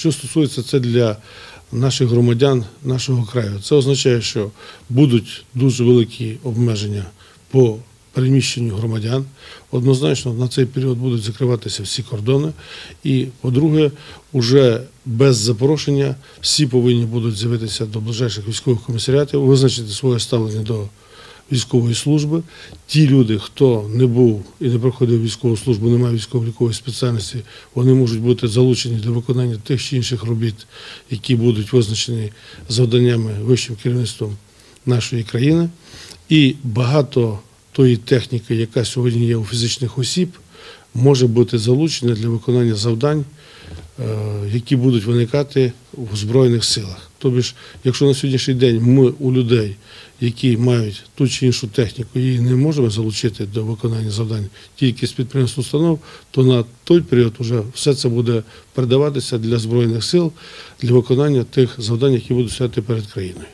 Що стосується це для наших громадян нашого краю, це означає, що будуть дуже великі обмеження по переміщенню громадян. Однозначно на цей період будуть закриватися всі кордони. І, по-друге, уже без запрошення всі повинні будуть з'явитися до ближайших військових комісаріатів, визначити своє ставлення до військової служби. Ті люди, хто не був і не проходив військову службу, не має військово-лікової спеціальності, вони можуть бути залучені до виконання тих чи інших робіт, які будуть визначені завданнями вищим керівництвом нашої країни. І багато тої техніки, яка сьогодні є у фізичних осіб, може бути залучена для виконання завдань, е, які будуть виникати в Збройних силах. Тобто, якщо на сьогоднішній день ми у людей, які мають ту чи іншу техніку, її не можемо залучити до виконання завдань тільки з підприємств установ, то на той період вже все це буде передаватися для Збройних сил для виконання тих завдань, які будуть стояти перед країною.